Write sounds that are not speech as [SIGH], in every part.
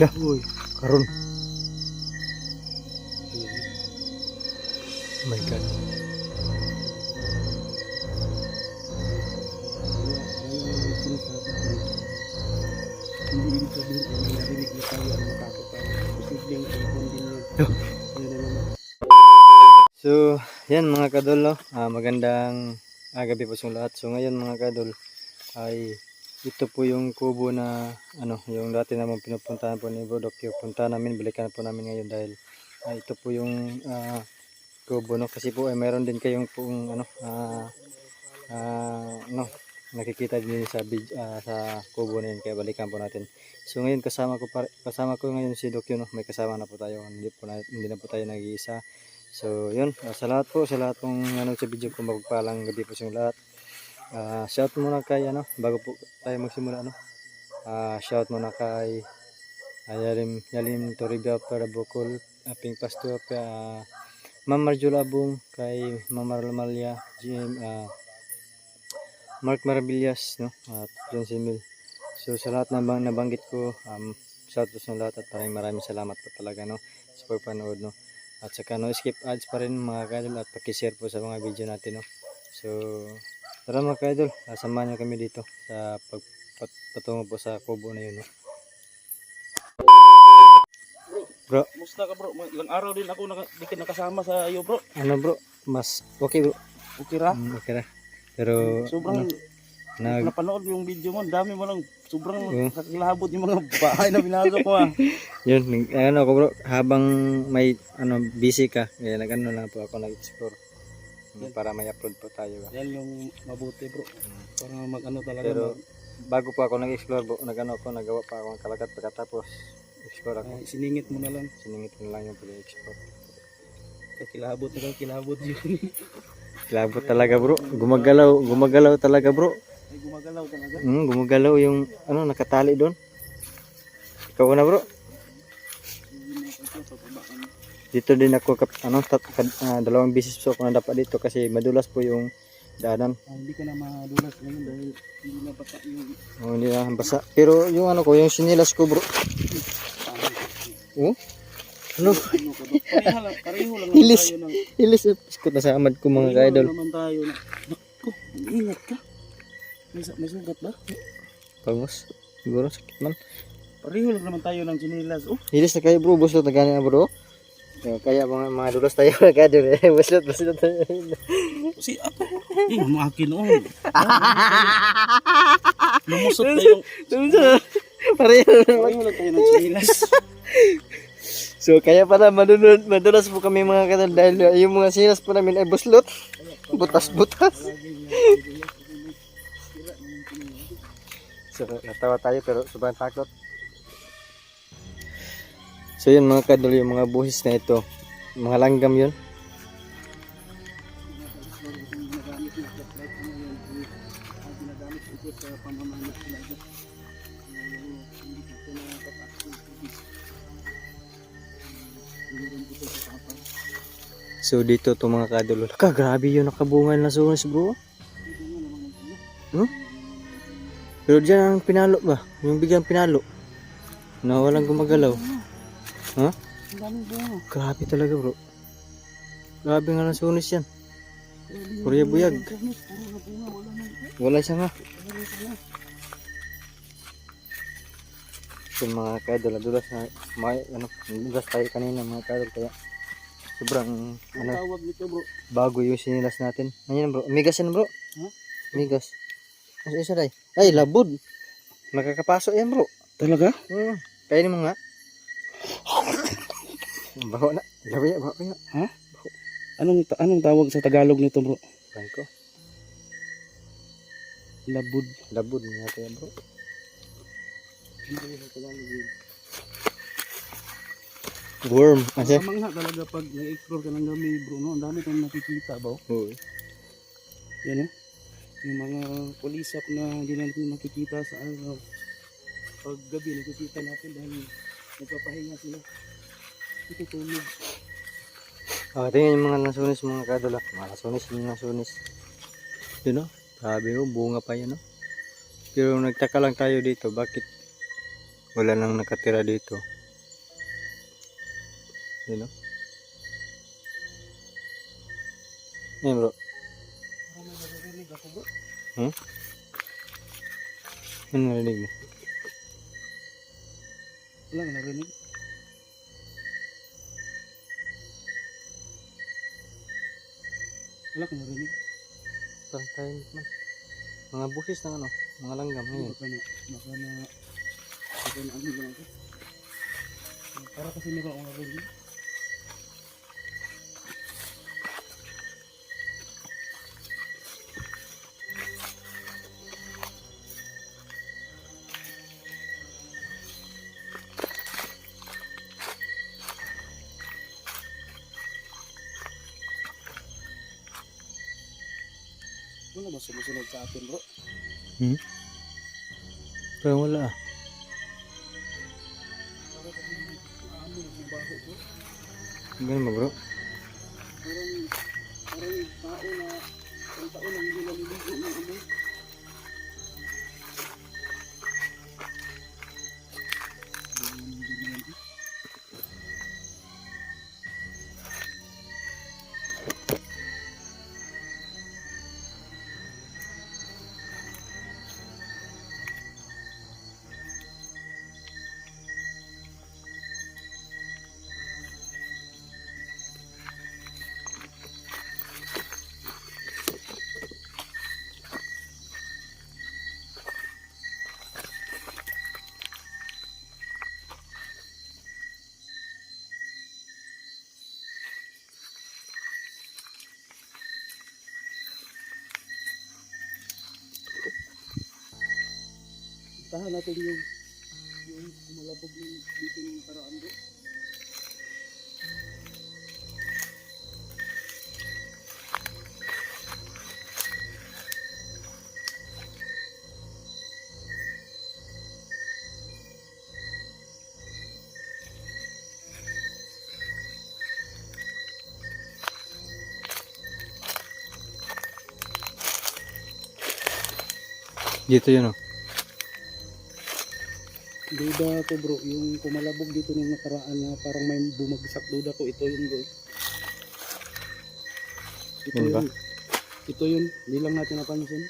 Ya, Uy. karon. Oh my god. Hindi ibig sabihin kung may narinig na tayo ang matakot tayo. Posibleng ipon din yun. Yun na naman. So, yan mga kadol, no? Ah, magandang ah, gabi po sa lahat. So, ngayon mga kadol, ay ito po yung kubo na, ano, yung dati naman pinupuntahan po ni Bro Dokyo. Punta namin, balikan po namin ngayon dahil ah, ito po yung ah, kubo, no? Kasi po, ay meron din kayong pong, ano, ah, ah, no, nakikita din sa ah, sa kubo na yun kaya balikan po natin. So ngayon kasama ko kasama ko ngayon si Dokyo no. May kasama na po tayo. Hindi po na, hindi na po tayo nag-iisa. So yun, ah, sa lahat po, sa lahat pong ano sa video ko magpalang gabi po sa lahat. Ah, shout muna kay ano bago po tayo magsimula ano. Ah, shout muna kay uh, Yalim Yalim Toribia para Bukol, uh, Ping Pastor, uh, Ma'am Marjola Abong, kay Ma'am Marlamalya, Jim, ah, Mark Marabillas, no? At John Simil. So sa lahat na bang nabanggit ko, um, shout out sa lahat at maraming maraming salamat po talaga, no? Sa pagpanood, no? At saka no skip ads pa rin mga kaidol at paki-share po sa mga video natin, no? So tara mga kaidol, ah, samahan niyo kami dito sa pagpatungo po sa kubo na yun, no? Bro, Musta ka bro? Ilang araw din ako naka, di ka nakasama sa iyo bro. ano bro? Mas okay bro. Okay ra? Mm, okay na. Pero Sobrang ano, nag napanood yung video mo. Dami mo lang. Sobrang Oo. kakilabot yung mga bahay na binasok mo ah. [LAUGHS] Yun, ano ko bro, habang may ano busy ka, kaya nag-ano lang po ako nag-explore. Mm, Para may upload po tayo. Yan yung mabuti bro. Para mag ano talaga. Pero mag- bago po ako nag-explore, bro, nag-ano ako, nagawa pa ako ng kalagat pagkatapos explore ako. ay, siningit mo na lang. Siningit ko na lang yung pag-explore. Kakilabot na kakilabot [LAUGHS] yun. Kilabot talaga bro, gumagalaw, gumagalaw talaga bro. ay gumagalaw talaga. Mm, gumagalaw yung ano nakatali doon. Ikaw na bro. Dito din ako kap, ano tat, kad- ah, dalawang bisis po ako nadapat dito kasi madulas po yung daanan. Ah, hindi ka na madulas ngayon dahil hindi na bata yung Oh, hindi na basa. Pero yung ano ko, yung sinilas ko bro. Oh? Ano? [LAUGHS] ng Ilis iskot na sa amad ko mga pareho lang naman tayo na. Naku, ingat ka. May, may sugat ba? Pagos. Siguro sakit man. Pareho lang naman tayo ng chinilas. Oh, Ilis na kayo bro, buslot na gani na bro. Kaya, kaya mga, mga dulas tayo [LAUGHS] mga ka-idol. eh. buslot, buslot tayo. si apa? Eh, makin oh. [LAUGHS] Lumusot tayong [LAUGHS] Pareho na pareho lang tayo ng chinilas. So kaya pala madunod, madulas po kami mga kadal dahil uh, yung mga sinas po namin ay buslot. Butas-butas. so natawa tayo pero sobrang takot. So yun mga kadal yung mga buhis na ito. Mga langgam yun. So dito to mga kadal. Ka grabe yun nakabungal na sunas bro. Hmm? Pero dyan ang pinalo ba? Yung biglang pinalo. Na walang gumagalaw. Ha? Ang daming bunga. Grabe talaga bro. Grabe nga ng sunis yan. Kurya yung buyag. Wala siya nga. So mga kadol, nadulas na, may, ano, nadulas tayo kanina mga kadol. Kaya sobrang, Ang ano, tawag nito bro. bago yung sinilas natin. Ano yan bro? Migas yan bro? Ha? Migas. Ano isa? Ay, labod. Nakakapasok yan bro. Talaga? Hmm. Kainin mo nga. Baho na. Gabi baho kaya. Anong ta- anong tawag sa Tagalog nito bro? Bangko. Labud. Labod nga yan bro. Worm. Kasi? Ang mga talaga pag nag-explore ka ng gabi bro, no? ang dami kang nakikita ba? Oo. Yan eh. Yung mga kulisap na hindi natin nakikita sa araw. Pag gabi nakikita natin dahil nagpapahinga sila. Ito tulog. Ah, tingnan yung mga nasunis mga kadol ah. Mga nasunis, yung nasunis. Yun oh. Sabi ko, bunga pa yan oh. Pero nagtaka lang tayo dito, bakit wala nang nakatira dito. Yun, no? Parang may naririnig ako bro. Hmm? Ano narinig mo? Wala nga narinig. Wala ka narinig. Parang tahimik man. Mga busis ng ano, mga langgam. Ngayon. Baka na, baka na, baka na ano ba ako? Para kasi meron akong narinig. Sumusunod sa atin bro? Hmm? Pero wala ah. Ganun ba bro? Tahan natin yung yung kumalabog yung dito yung nakaraan bro. Dito yun oh. Duda ko bro, yung kumalabog dito nung nakaraan na parang may bumagsak duda ko, ito yun bro. Ito Yun yun. Ito yun, hindi lang natin napansin.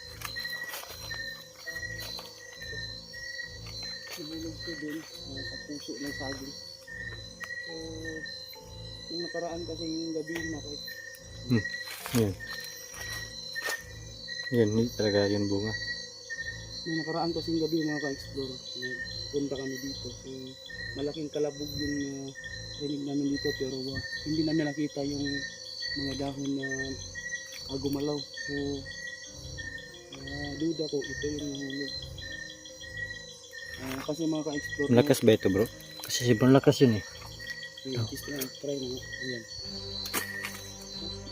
Sumulog ko uh, sa puso ng saging. So, yung nakaraan kasi yung gabi nakit. Yan. Yan, hindi talaga yun bunga. Yung nakaraan kasi yung gabi mga ka-explore, nagpunta kami dito. So, malaking kalabog yung uh, rinig namin dito pero uh, hindi namin nakita yung mga dahon na uh, gumalaw. So, uh, duda ko ito yung nahulog. Ah, kasi mga ka-explore, Malakas ba ito bro? Kasi sobrang lakas yun eh. Ayan, kiss na yan. Try na nga. Ayan.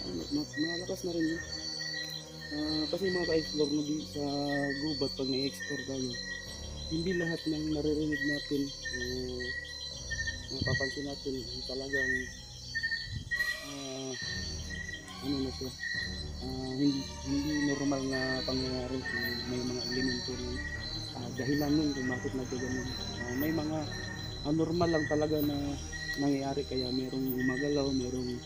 Ma- ma- Malakas na rin yun. Ah, kasi mga ka-explore na sa gubat pag na-explore tayo, hindi lahat ng naririnig natin o napapansin natin talagang ah, ano na siya ah, hindi hindi normal na pangyayari may mga elemento ng ah, dahilan nun kung bakit nagkaganon Ah, may mga anormal lang talaga na nangyayari kaya merong gumagalaw, merong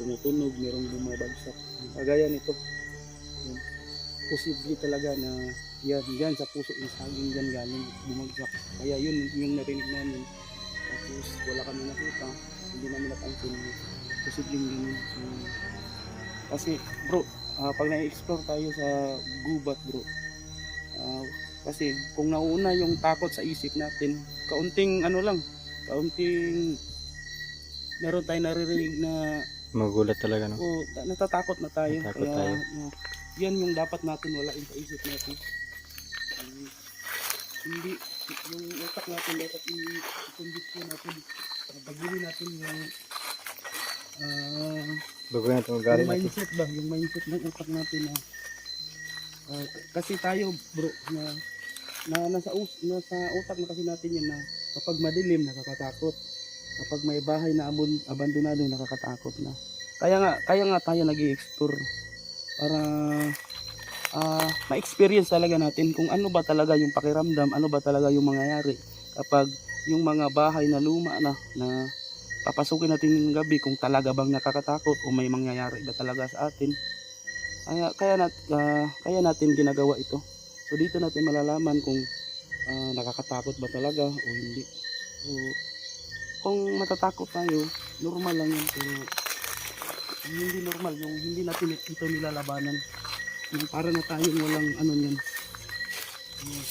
tumutunog, merong bumabagsak. Kagaya nito. Posible talaga na yan, yan sa puso ng saging yan galing bumagsak. Kaya yun yung narinig namin. Tapos wala kami nakita, hindi namin napansin. Posibleng ganun. So, kasi bro, ah, pag na-explore tayo sa gubat bro, ah, kasi kung nauna yung takot sa isip natin, kaunting ano lang, kaunting meron tayong naririnig na Magulat talaga no. ta- natatakot na tayo. Natatakot Kaya, tayo. no, yan yung dapat natin walain sa isip natin. Um, hindi, yung utak natin dapat i-condition natin. Uh, baguhin natin yung ah, Bago na itong ugali yung natin. mindset ba? Yung mindset ng utak natin na ah, kasi tayo bro na na nasa nasa utak na kasi natin yan na kapag madilim nakakatakot. Kapag may bahay na abandonado nakakatakot na. Kaya nga kaya nga tayo nag-explore para ah ma-experience talaga natin kung ano ba talaga yung pakiramdam, ano ba talaga yung mangyayari kapag yung mga bahay na luma na na papasukin natin ng gabi kung talaga bang nakakatakot o may mangyayari ba talaga sa atin. Kaya kaya nat ah, kaya natin ginagawa ito. So dito natin malalaman kung ah, nakakatakot ba talaga o hindi. So kung matatakot tayo, normal lang yan pero yung hindi normal yung hindi natin ito nilalabanan. Yung para na tayong walang ano niyan. Yung-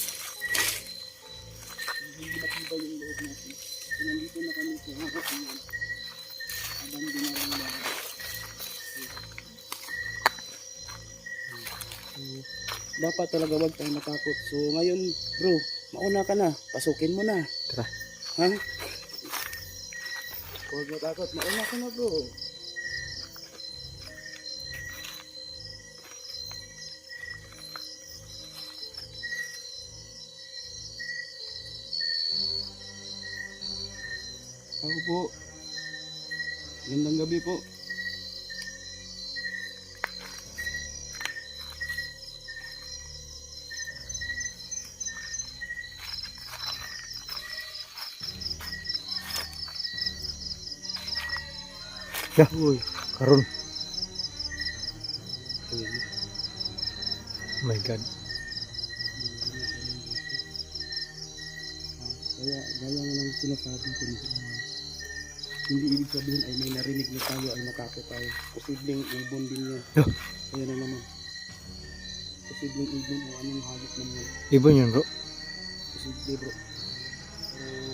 hindi matibay yung loob natin. So, nandito na kami sa harap niyan. Habang dinarang So, dapat talaga wag tayong matakot. So, ngayon, bro, mauna ka na. Pasukin mo na. Tara. Ha? Huwag matakot. Mauna ka na, bro. Po. Gandang gabi po. Ya. Ayan. Oh my God. Kaya gaya nga ng sinasabi ko nito. Hindi ibig sabihin ay may narinig na tayo ay natakot tayo. Posibleng ibon din yan. Oh. Ayan na naman. Posibleng ibon o anong hayop man yan. Ibon yun bro. Posible bro. Pero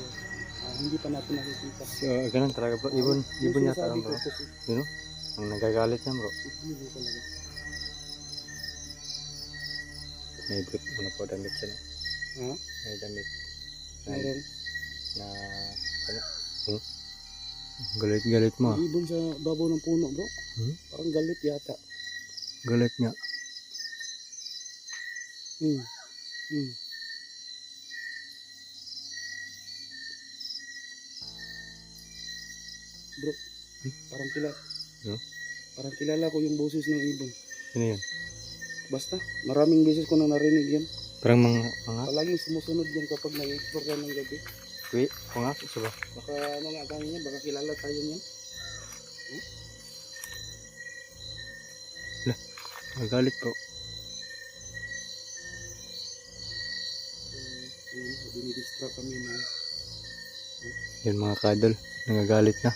ah, hindi pa natin nakikita. So, ganun talaga bro. Ibon, Yung ibon yata yun bro. ko, posi- You know? Ang nagagalit yan bro. Posible talaga. May brief ano po damit siya. no? Ha? May damit Meron. na ano? Hmm? Galit-galit mo ah. May ibon sa babaw ng puno bro. Hmm? Parang galit yata. Galit niya. Hmm. Hmm. Bro, Hmm? parang kilala. No? Parang kilala ko yung boses ng ibon. Ano yun? Basta, maraming beses ko na narinig yan. Parang mga, mga, Palaging sumusunod yan kapag nag-explore yan ng gabi. Wait, mga, isa ba? Baka ano nga tayo niya, baka kilala tayo niyan. Nagagalit bro. So, yun, dinidistract kami na, Yun mga kadol. Nagagalit na.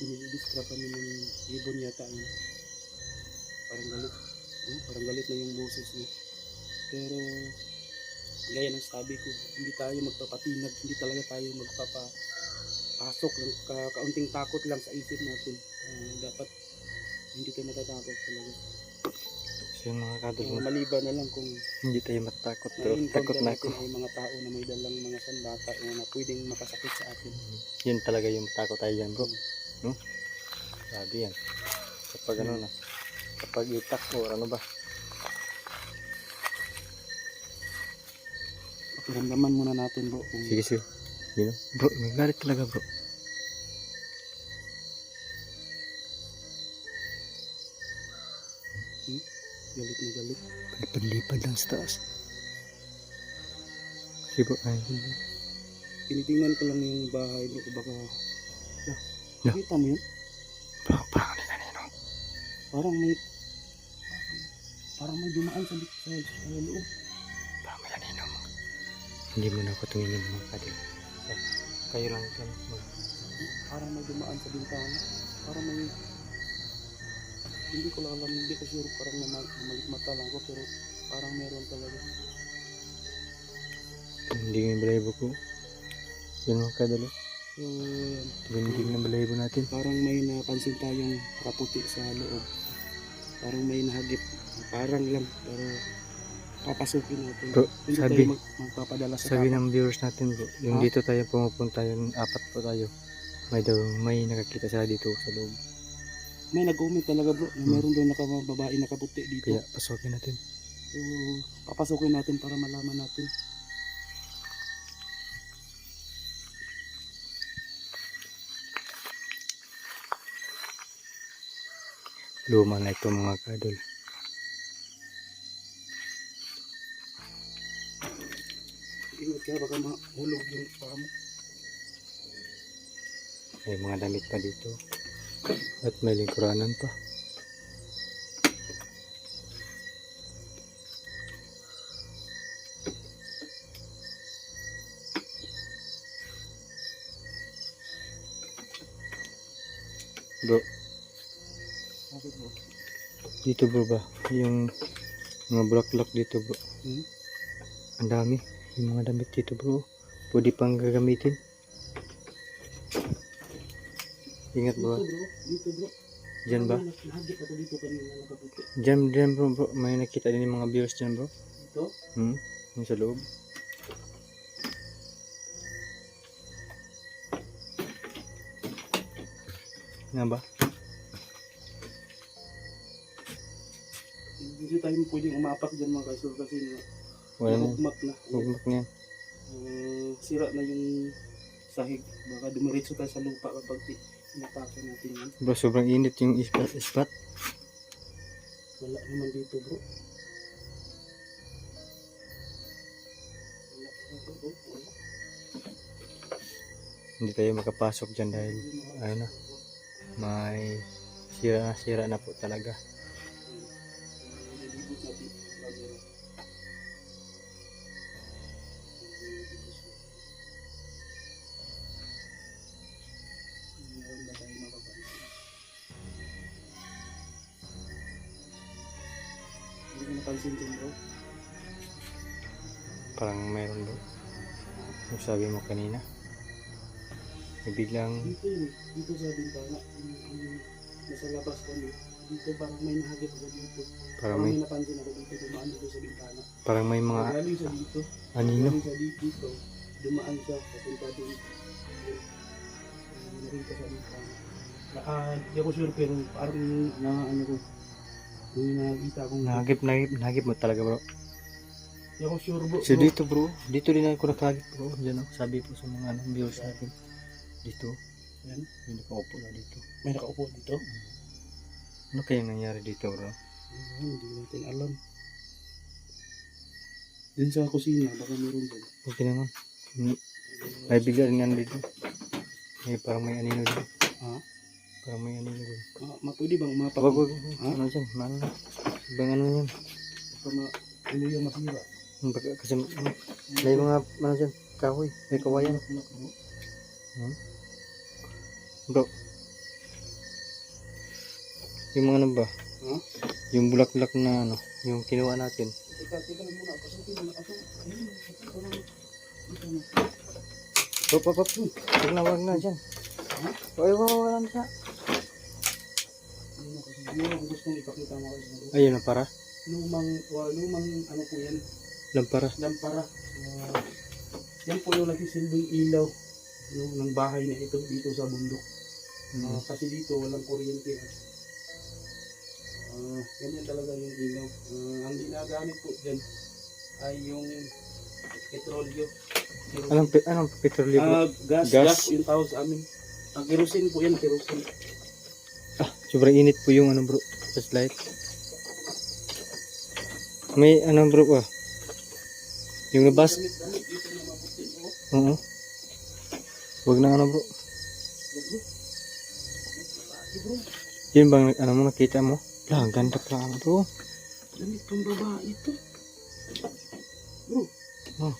dinidistract kami ng ibon yata yun. Parang galit. Hmm, parang galit na yung boses niya. Pero, gaya ng sabi ko, hindi tayo magpapatinag, hindi talaga tayo magpapasok lang, ka, kaunting takot lang sa isip natin. Ah, dapat hindi tayo matatakot talaga. So yun mga kadol. Uh, maliban na lang kung Hindi tayo matakot bro. Takot na ako. ay mga tao na may dalang mga sandata o na pwedeng makasakit sa atin. Yun talaga yung takot tayo dyan bro. Hmm. Sabi yan. Kapag ano na. Kapag itak o ano ba. Pakiramdaman muna natin bro kung Sige sige. Know? Bro, nagagalit talaga bro. galit na galit. Lipad-lipad lang sa taas. Sige bro. Ay, Tinitingnan ko lang yung bahay bro baka... Yeah. Yeah. Kita mo yun? bro, parang ano kanino. Parang may... Parang may dumaan sa, sa, sa loob. Hindi mo na ako tumingin mga kadol. Kayo lang ito. Mag Parang may dumaan sa bintana. Parang may... Hindi ko lang alam, hindi ko sure parang naman, mata lang ko pero parang meron talaga. Hindi yung balahibo ko. Yun mga yan. Tubindig ng balahibo natin. parang may napansin tayong kaputi sa loob. Parang may nahagip. Parang lang, pero papasukin natin. Bro, Hindi sabi- tayo mag, magpapadala sa Sabi tao. ng viewers natin bro, yung Ha? dito tayo pumupunta, yung apat po tayo. May daw, may nakakita sila dito sa loob. May nag-comment talaga bro, na Hmm. meron daw naka, babae nakaputi dito. Kaya pasukin natin. So, papasukin natin para malaman natin. Luma na ito mga kadol. Ingat ka, baka mahulog yung paa mo. May mga damit pa dito. At may lingkuranan pa. Bro, dito bro ba? Yung mga bulaklak dito bro. Hmm? Ang dami. Yung mga damit dito bro. Pwede pang gagamitin. Ingat Dito bro. bro, dito bro. Diyan ba? Diyan, diyan bro, bro. May nakita din yung mga viewers dyan bro. Dito? Hmm? Yung sa loob. Nga ba? Hindi tayo pwedeng umapak dyan mga kaisol kasi Wala na. nahugmak na. Hugmak na. Uh, sira na yung sahig. Baka dumiretso tayo sa lupa kapag inapakan natin yan. Bro, sobrang init yung ispat. ispat. Wala naman dito bro. Wala naman bro. Wala. Hindi tayo makapasok dyan dahil ano na, may sira na sira na po talaga. Kanina. May biglang Dito yun, dito sa bintana, yung, yung nasa labas kami. Dito parang may nahagip ako dito. parang may napansin ako dito, dumaan dito sa bintana. parang may mga Galing siya dito, anino. galing dito, dumaan siya, papunta doon. Narin ka sa bintana. Ah, di ako sure pero parang na ano ko, may nakita akong Nagip, nagip, nagip mo talaga bro. Di ako sure bro. So dito bro, dito din ako nakagip bro. Diyan ako, sabi po sa mga ano, viewers natin. Dito, Yan. may nakaupo na dito. May nakaupo dito. Ano kaya nangyari dito bro? Ayun, Hindi natin alam. Din sa kusina, baka meron din. Okay naman. Hmm, May bigla rin yan dito. May parang may anino din. Ha? Parang may anino din. Ah, ma pwede bang umapak? Wag, wag, ano dyan, ano. Ibang ano yan. Baka ma ano yung masira. Kasi may mga, ano dyan, kahoy, may kawayan. Hmm? Bro. Yung mga ano ba? Ha? Yung bulaklak na ano, yung kinuha natin. Lang. Hop, hop, hop. Wag na, wag na dyan. Ha? Ay, wag, wag, wag na. Ayun na na para. Lumang, lumang ano po yan. Lampara. Lampara. Ah, yan po yung nagsisilbing ilaw yung, ng bahay na ito dito sa bundok. Mm. kasi dito walang kuryente. Ah, ganyan talaga yung ilaw. Ah, ang ginagamit po dyan ay yung petrolyo. Kerosene. Anong, pe- anong petrolyo? Ah, gas, Gas? gas, yung tawag sa amin. Ang kerosene po yan, kerosene. Ah, sobrang init po yung ano bro. Flashlight. May ano bro ah. Yung labas. Oo. Wag na ano bro. Yun bang ano mo nakita mo? Lah, ganda pala bro. damit pang babae ito. Bro. Oh.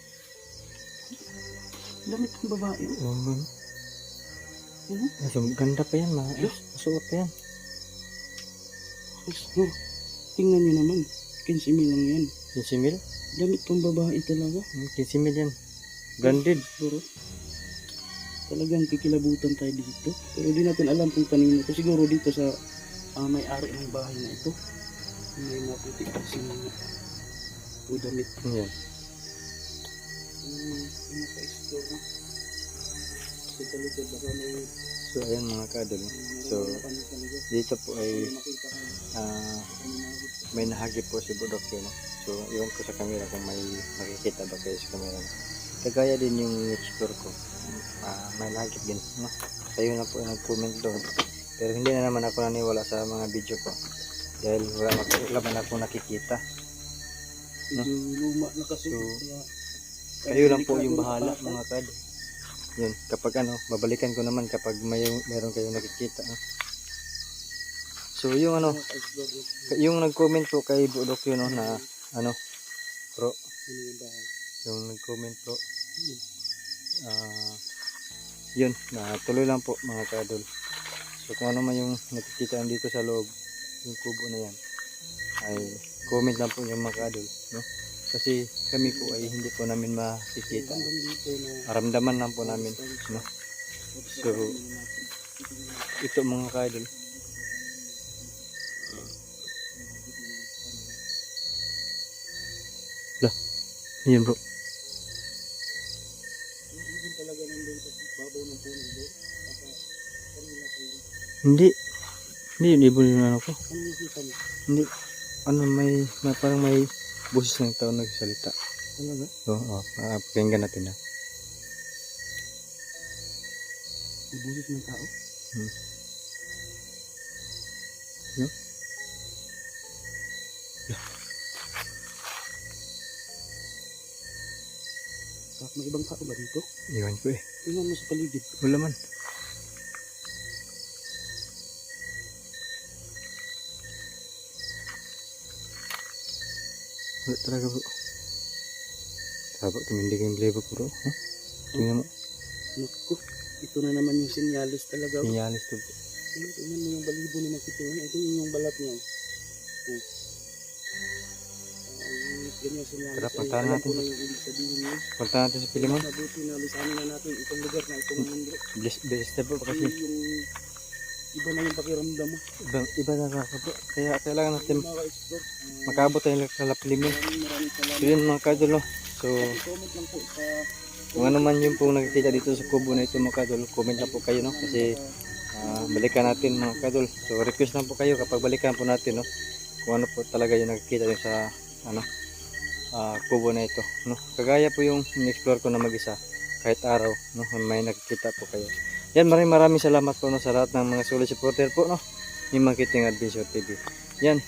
Damit pang babae. oh. Oh, ano? Ano? Ganda pa yan, ma. Masuot pa yan. Yes, bro. Tingnan nyo naman. 15 mil lang yan. 15 mil? Damit pang babae talaga. Hmm, 15 mil yan. Branded. Bro. Talagang kikilabutan tayo dito. Pero di natin alam kung kanino. Kasi siguro dito sa ah, may-ari ng bahay na ito. May maputi kasi mga o damit. Yan. Um, naka-explore na. Sa likod baka may So, ayan mga kadol. So, dito po ay ano may nahagip po si Budok yun. no? So, iwan ko sa camera kung may makikita ba kayo sa camera. Kagaya din yung explore ko. Ah, may nahagip din. No? Kayo na po nag-comment doon. Pero hindi na naman ako naniwala sa mga video ko. Dahil wala, wala man ako nakikita. Kasi. So, Kayo lang po yung bahala mga kad. Yun, kapag ano, babalikan ko naman kapag may meron kayong nakikita. no? So yung ano, yung nag-comment po kay Budok yun no, na ano, pro, yung nag-comment po, ah yun, na tuloy lang po mga kadol. So kung ano man yung nakikita dito sa loob, yung kubo na yan, ay comment lang po yung mga kadol. No? Kasi kami po ay hindi po namin makikita. Maramdaman lang po namin. No? So, ito mga kadol. Lah, yun bro. Hindi. Hindi yun ibon yung ano ko. Hindi. Ano may, may parang may boses ng tao nagsalita. Talaga? Oo, oh, uh, pakinggan natin na. May busis ng tao? Hmm. No? Bakit may ibang tao ba dito? Iwan ko eh. Tingnan mo sa paligid. Wala man. Wala talaga bro. Sabak tumindig yung ko bro. Huh? Tingnan mo. Naku, ito na naman yung sinyalis talaga. Pinyalis to bro. Tingnan, tingnan mo yung balibo ni Makito. Ito yung yung balat niya. Oh. Ganyan sinyalis. Tara, puntahan natin. ko na yung ibig sabihin niya. Punta natin sa Pilimon. Mabuti na lisanin na natin itong lugar na itong mundo. Bless, bless na bro kasi yung iba na yung pakiramdam mo. iba, iba na ka bro. Kaya kailangan natin ah, makabot tayo sa maraming So yun mga kadol no. So kung ano man yung pong nakikita dito sa kubo na ito mga kadol, comment lang po kayo no. Kasi Ah, balikan natin mga kadol. So request lang po kayo kapag balikan po natin no. Kung ano po talaga yung nakikita nyo sa ano ah, kubo na ito no. Kagaya po yung in-explore ko na mag-isa kahit araw no may nakikita po kayo. Yan maraming maraming salamat po no sa lahat ng mga solid supporter po no. Yung Marketing Adventure TV. Yan